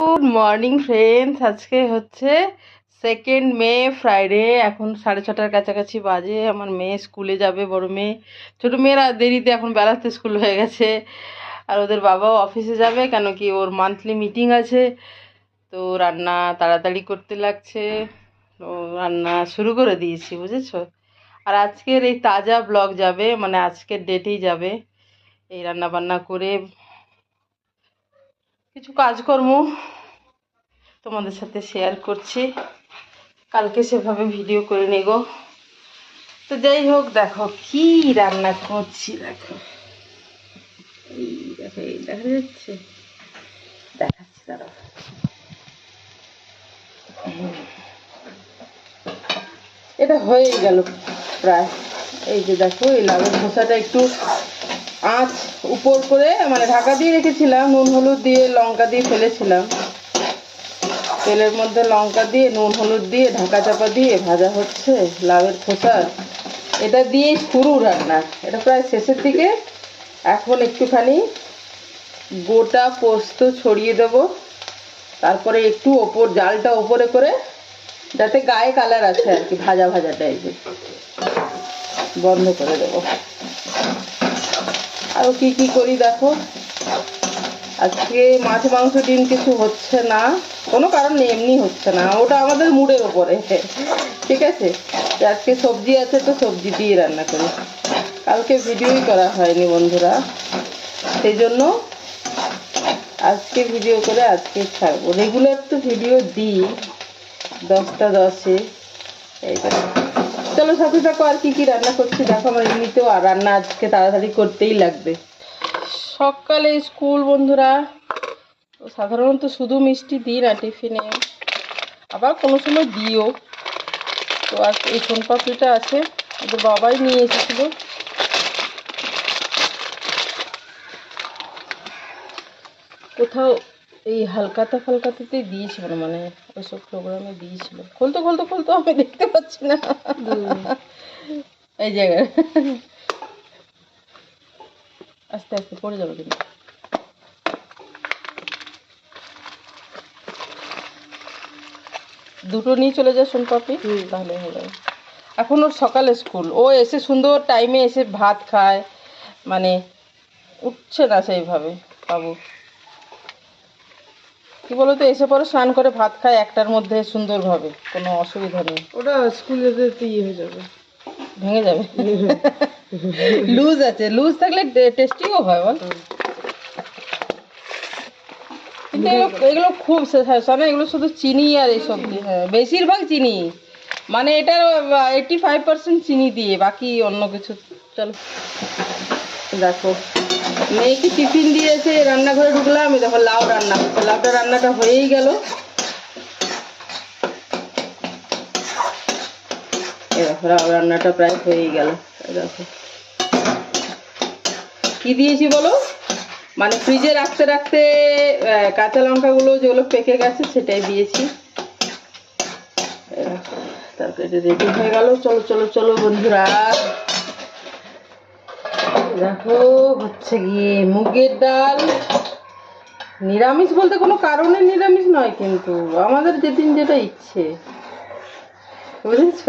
Good morning friends আজকে হচ্ছে second মে Friday এখন সাড়ে ছটার কাছাকাছি বাজে। আমার মেয়ে স্কুলে যাবে, বড় মেয়ে। ছোটো মেয়েরা দেরিতে এখন বেলাতে স্কুল হয়ে গেছে। আর ওদের বাবাও অফিসে যাবে, কেন কি ওর মান্থলি মিটিং আছে। তো রান্না তাড়াতাড়ি করতে লাগছে। তো রান্না শুরু করে দিয়েছি, বুঝেছ? আর আজকের এই তাজা ব্লগ যাবে মানে আজকের ডেটেই যাবে। এই রান্না বান্না করে কিছু কাজকর্ম তোমাদের সাথে শেয়ার করছি। কালকে সেভাবে ভিডিও করে নেব। তো যাই হোক, দেখো কি রান্না করছি, দেখো। এই দেখো, এই দেখা যাচ্ছে? এটা হয়ে গেল প্রায়। এই যে দেখো, এই লাউয়ের খোসাটা একটু আঁচ উপর করে মানে ঢাকা দিয়ে রেখেছিলাম, নুন, হলুদ দিয়ে লঙ্কা দিয়ে ফেলেছিলাম। তেলের মধ্যে লঙ্কা দিয়ে, নুন, হলুদ দিয়ে, ঢাকা চাপা দিয়ে ভাজা হচ্ছে লাউয়ের খোসা। এটা দিয়েই শুরু রান্না। এটা প্রায় শেষের দিকে। এখন একটুখানি গোটা পোস্ত ছড়িয়ে দেব। তারপরে একটু ওপর, জালটা ওপরে করে যাতে গায়ে কালার আছে আর কি, ভাজা ভাজা টাইপের বন্ধ করে দেবো। আরও কি কি করি দেখো? আজকে মাছ, মাংস, ডিম কিছু হচ্ছে না। কোনো কারণ এমনি হচ্ছে না। ওটা আমাদের মুডের ওপরে ঠিক আছে? আজকে সবজি আছে তো সবজি দিয়ে রান্না করি। কালকে ভিডিওই করা হয়নি বন্ধুরা। সেই জন্য আজকে ভিডিও করে আজকে ছাড়বো। রেগুলার তো ভিডিও দিই। দশটা দশে। এইটা চলো সাথে থাকো, আর কি কি রান্না করছি? দেখো, আমার এমনিতেও আর রান্না আজকে তাড়াতাড়ি করতেই লাগবে। সকালে স্কুল বন্ধুরা সাধারণত শুধু মিষ্টি দিই না টিফিনে, আবার কোনো সময় দিও তো আর এই সোন পাপড়িটা আছে, ওদের বাবাই নিয়ে এসেছিল। কোথাও এই হালকাতা ফালকাতাতেই দিয়েছিল মানে ওইসব প্রোগ্রামে দিয়েছিল। খুলতো খুলতো খুলতো আমি দেখতে পাচ্ছি না। এই জায়গায় আস্তে আস্তে পড়ে যাবে কিন্তু। দুটো নিয়ে চলে যায় সোনপাপি তাহলে হলো এখন ওর সকালে স্কুল। ও এসে সুন্দর টাইমে এসে ভাত খায় মানে উঠছে না সেইভাবে বাবু। কি বলতো এসে পরে স্নান করে ভাত খায় একটার মধ্যে সুন্দরভাবে কোনো অসুবিধা নেই। ওটা স্কুল যেতে ইয়ে হয়ে যাবে। ভেঙে যাবে। লুজ আছে লুজ থাকলে টেস্টিও হয় বল। কিন্তু এগুলো এগুলো খুব সামনে এগুলো শুধু চিনি আর এই সবজি হ্যাঁ বেশিরভাগ চিনি। মানে এটার এইটি ফাইভ পার্সেন্ট চিনি দিয়ে বাকি অন্য কিছু চলো। দেখো। মেয়েকে টিফিন দিয়েছে, রান্নাঘরে ঢুকলাম আমি দেখো লাউ রান্না। করছে লাউটা রান্নাটা হয়েই গেল। লাউ রান্নাটা প্রায় হয়েই গেল দেখো। কি দিয়েছি বলো? মানে ফ্রিজে রাখতে রাখতে কাঁচা লঙ্কাগুলো যেগুলো পেকে গেছে সেটাই দিয়েছি। তারপরে রেডি হয়ে গেল। চলো চলো চলো বন্ধুরা। দেখো, হচ্ছে গিয়ে মুগের ডাল। নিরামিষ বলতে কোনো কারণে নিরামিষ নয় কিন্তু, আমাদের যেদিন যেটা ইচ্ছে। বুঝেছ?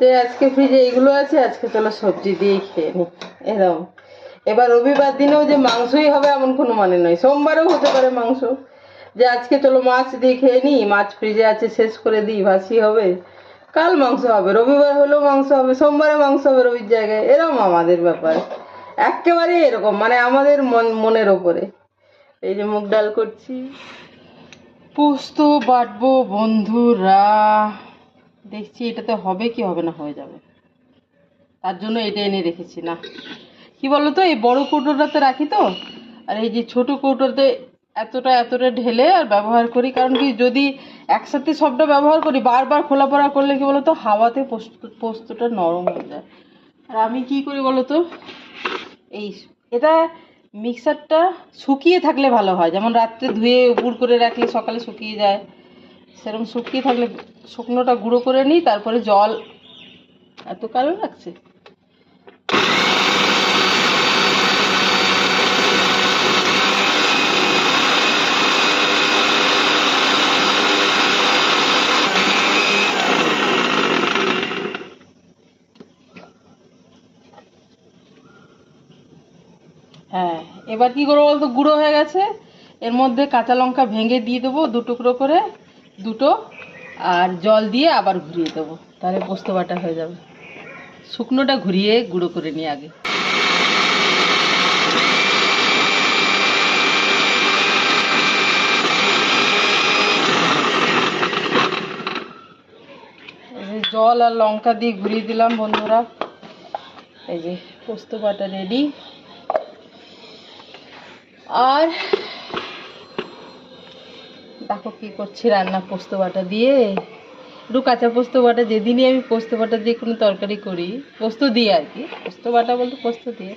যে আজকে ফ্রিজে এইগুলো আছে, আজকে চলো সবজি দিয়েই খেয়ে নি এরকম এবার রবিবার দিনেও যে মাংসই হবে এমন কোনো মানে নয়। সোমবারেও হতে পারে মাংস। যে আজকে চলো মাছ দিয়ে খেয়ে নি মাছ ফ্রিজে আছে, শেষ করে দিই, ভাসি হবে। কাল মাংস হবে, রবিবার হলেও মাংস হবে, সোমবারে মাংস হবে রবির জায়গায় এরকম আমাদের ব্যাপার। একেবারে এরকম মানে আমাদের মন, মনের ওপরে। এই যে মুগ ডাল করছি। পোস্ত বাটবো বন্ধুরা। দেখছি এটাতে হবে কি হবে না হয়ে যাবে। তার জন্য এটা এনে রেখেছি, না। কি বলো তো এই বড় কৌটোটাতে রাখি তো, আর এই যে ছোট কৌটোতে এতটা এতটা ঢেলে আর ব্যবহার করি। কারণ কি, যদি একসাথে সবটা ব্যবহার করি, বারবার খোলা পড়া করলে কি বলতো, হাওয়াতে পোস্ত, পোস্তটা নরম হয়ে যায়। আর আমি কি করি বলো তো এই এটা মিক্সারটা শুকিয়ে থাকলে ভালো হয়। যেমন রাত্রে ধুয়ে উপুর করে রাখলে সকালে শুকিয়ে যায়, সেরকম শুকিয়ে থাকলে শুকনোটা গুঁড়ো করে নিই, তারপরে জল, এত কালো লাগছে। এবার কি করব বলতো? গুঁড়ো হয়ে গেছে। এর মধ্যে কাঁচা লঙ্কা ভেঙে দিয়ে দেবো দু টুকরো করে, দুটো, আর জল দিয়ে আবার ঘুরিয়ে দেবো। তাহলে পোস্ত বাটা হয়ে যাবে। শুকনোটা ঘুরিয়ে গুঁড়ো করে নিই আগে। জল আর লঙ্কা দিয়ে ঘুরিয়ে দিলাম বন্ধুরা। এই যে পোস্ত বাটা রেডি আর দেখো কি করছি, রান্না পোস্ত বাটা দিয়ে। একটু কাঁচা পোস্ত বাটা যেদিনই আমি পোস্ত বাটা দিয়ে কোনো তরকারি করি, পোস্ত দিয়ে আর কি, পোস্ত বাটা বলতে পোস্ত দিয়ে,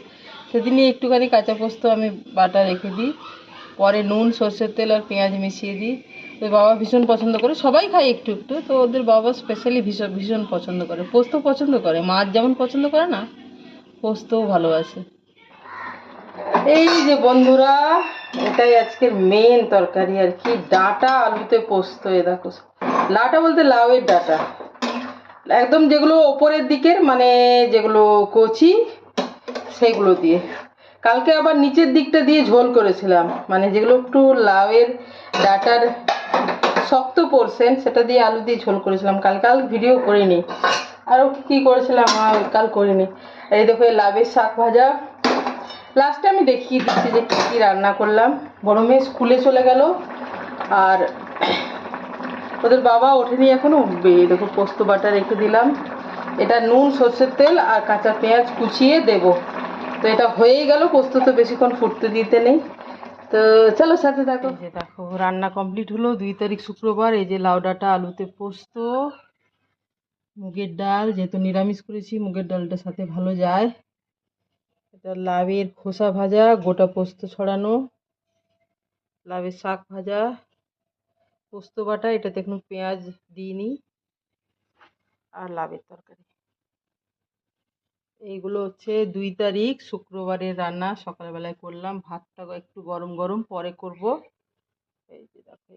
সেদিনই একটুখানি কাঁচা পোস্ত আমি বাটা রেখে দিই। পরে নুন, সর্ষের তেল আর পেঁয়াজ মিশিয়ে দিই। ওই বাবা ভীষণ পছন্দ করে, সবাই খায় একটু একটু, তো ওদের বাবা স্পেশালি ভীষণ ভীষণ পছন্দ করে, পোস্ত পছন্দ করে। মাছ যেমন পছন্দ করে না, পোস্তও ভালোবাসে। এই যে বন্ধুরা, এটাই আজকের মেন তরকারি আর কি। ডাটা আলুতে পোস্ত, এ দেখো। লাটা বলতে লাউয়ের ডাটা। একদম যেগুলো ওপরের দিকের মানে যেগুলো কচি, সেগুলো দিয়ে। কালকে আবার নিচের দিকটা দিয়ে ঝোল করেছিলাম। মানে যেগুলো একটু লাউয়ের ডাটার শক্ত পোর্শন সেটা দিয়ে আলু দিয়ে ঝোল করেছিলাম। কাল কাল ভিডিও করিনি। আরও কি করেছিলাম? কাল করিনি। এই দেখো লাভের শাক ভাজা। লাস্টে আমি দেখিয়ে দিচ্ছি যে কী কী রান্না করলাম। বড় মেয়ে স্কুলে চলে গেল আর ওদের বাবা ওঠেনি এখনও। উঠবে দেখো পোস্ত বাটা রেখে দিলাম। এটা নুন, সর্ষের তেল আর কাঁচা পেঁয়াজ কুচিয়ে দেব। তো এটা হয়েই গেল, পোস্ত তো বেশিক্ষণ ফুটতে দিতে নেই। তো চলো সাথে দেখো যে দেখো, রান্না কমপ্লিট হলো। দুই তারিখ শুক্রবার, এই যে লাউ ডাঁটা, আলুতে পোস্ত, মুগের ডাল, যেহেতু নিরামিষ করেছি, মুগের ডালটা সাথে ভালো যায়। এটা লাউয়ের খোসা ভাজা, গোটা পোস্ত ছড়ানো লাউয়ের শাক ভাজা, পোস্ত বাটা, এটাতে এখন পেঁয়াজ দিইনি, আর লাউয়ের তরকারি। এইগুলো হচ্ছে দুই তারিখ, শুক্রবারের রান্না, সকালবেলায় করলাম ভাতটা একটু গরম গরম পরে করব। এই যে দেখো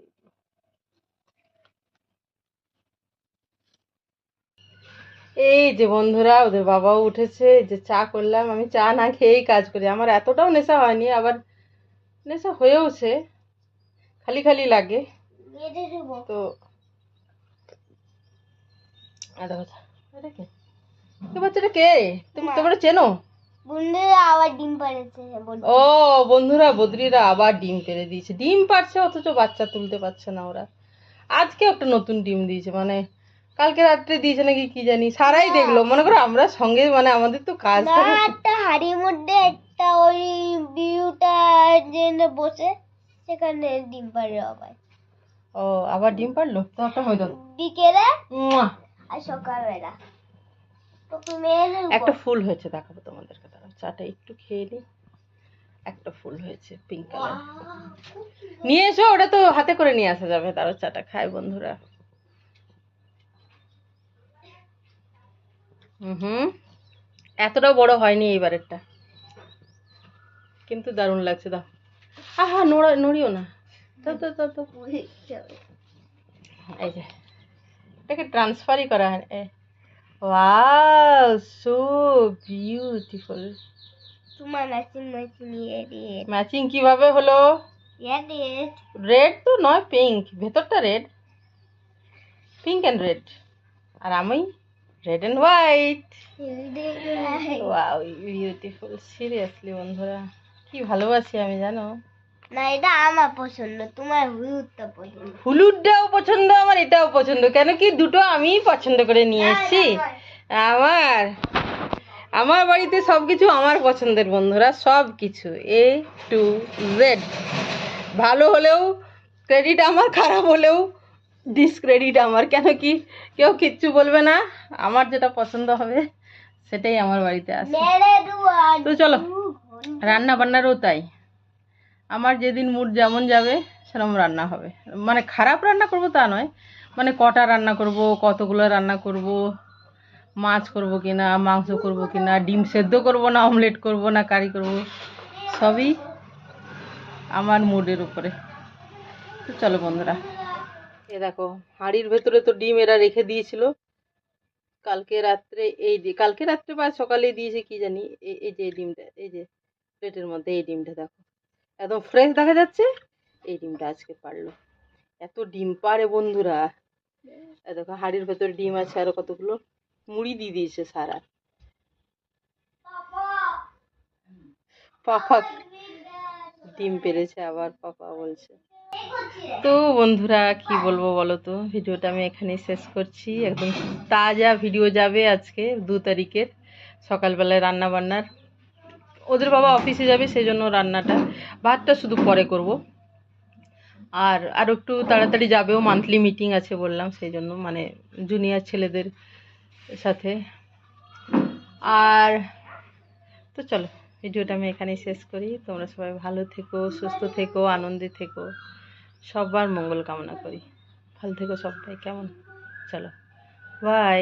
এই যে বন্ধুরা ওদের বাবাও উঠেছে যে চা করলাম। আমি চা না খেয়েই কাজ করি। আমার এতটাও নেশা হয়নি আবার নেশা হয়েওছে। খালি খালি লাগে। তো তো, এটা কে? এ বাচ্চাটা কে? তুমি তোমরা চেনো? বন্ধুরা আবার ডিম পাড়েছে ও বন্ধুরা বদ্রিরা আবার ডিম পেড়ে দিয়েছে। ডিম পারছে অথচ বাচ্চা তুলতে পারছে না ওরা। আজকে একটা নতুন ডিম দিয়েছে মানে কালকে রাত্রে দিয়েছে নাকি কি জানি সারাই দেখল। মনে করো আমরা সঙ্গে মানে আমাদের তো কাজ থাকে। একটা হাড়ির মধ্যে একটা ওই বিউটা জেনে বসে সেখানে ডিম পাড়ে আবার। ও আবার ডিম পারল তো একটা হয়তো বিকেলে আর সকালবেলা। একটা ফুল হয়েছে দেখাবো তোমাদেরকে দাঁড়াও চাটা একটু খেয়ে নিই একটা ফুল হয়েছে পিঙ্ক কালার নিয়ে এসো ওটা তো হাতে করে নিয়ে আসা যাবে। তারও চাটা খায় বন্ধুরা। হুম। হুম এতটা বড় হয়নি এইবারেরটা কিন্তু দারুণ লাগছে দাও। আহা নোড়া নড়িও না। এই যে। এটাকে ট্রান্সফারই করা হয়। ওয়াও সো বিউটিফুল তোমার নাচি নিয়ে ম্যাচিং কীভাবে হলো? রেড তো নয় পিঙ্ক ভেতরটা রেড পিঙ্ক অ্যান্ড রেড আর আমি? Red and white wow beautiful seriously বন্ধুরা কি ভালোবাসি আমি জানো? না এটা আমার পছন্দ তোমার হুইউটা পছন্দ। হলুদটাও পছন্দ আমার এটাও পছন্দ। কেন কি দুটো আমিই পছন্দ করে নিয়ে এসেছি আমার আমার বাড়িতে সব কিছু আমার পছন্দের বন্ধুরা সব কিছু এ টু জেড ভালো হলেও ক্রেডিট আমার খারাপ হলেও ডিসক্রেডিট আমার। কেন কি? কেউ কিচ্ছু বলবে না। আমার যেটা পছন্দ হবে, সেটাই আমার বাড়িতে দুয়ার তো চলো রান্না বান্নারও তাই। আমার যেদিন মুড যেমন যাবে, সেরকম রান্না হবে। মানে খারাপ রান্না করব তা নয়। মানে কটা রান্না করব, কতগুলো রান্না করব, মাছ করব কিনা, মাংস করব কিনা, ডিম সেদ্ধ করব না অমলেট করব না, কারি করব, সবই আমার মুডের উপরে। তো চলো বন্ধুরা এ দেখো, হাঁড়ির ভেতরে তো ডিম এরা রেখে দিয়েছিল। কালকে রাত্রে এই কালকে রাত্রে বা সকালে দিয়েছে কি জানি এই যে ডিমটা, এই যে প্লেটের মধ্যে এই ডিমটা দেখো। একদম ফ্রেশ দেখা যাচ্ছে, এই ডিমটা আজকে পারল। এত ডিম পারে বন্ধুরা। দেখো, হাড়ির ভেতরে ডিম আছে আরও কতগুলো। মুড়ি দিয়ে দিয়েছে সারা। পাপা, ডিম পেরেছে আবার, পাপা বলছে। তো বন্ধুরা, কি বলব বলো তো ভিডিওটা আমি এখানেই শেষ করছি। একদম তাজা ভিডিও যাবে আজকে, দু তারিখের। সকালবেলায় রান্না বান্নার ওদের বাবা অফিসে যাবে সেই জন্য রান্নাটা। ভাতটা শুধু পরে করব। আর আর একটু তাড়াতাড়ি যাবেও মান্থলি মিটিং আছে বললাম সেই জন্য মানে জুনিয়র ছেলেদের সাথে। আর, তো চলো, ভিডিওটা আমি এখানেই শেষ করি। তোমরা সবাই ভালো থেকো, সুস্থ থেকো, আনন্দে থেকো। সবার মঙ্গল কামনা করি। ভালো থেকো সবাই কেমন? চলো বাই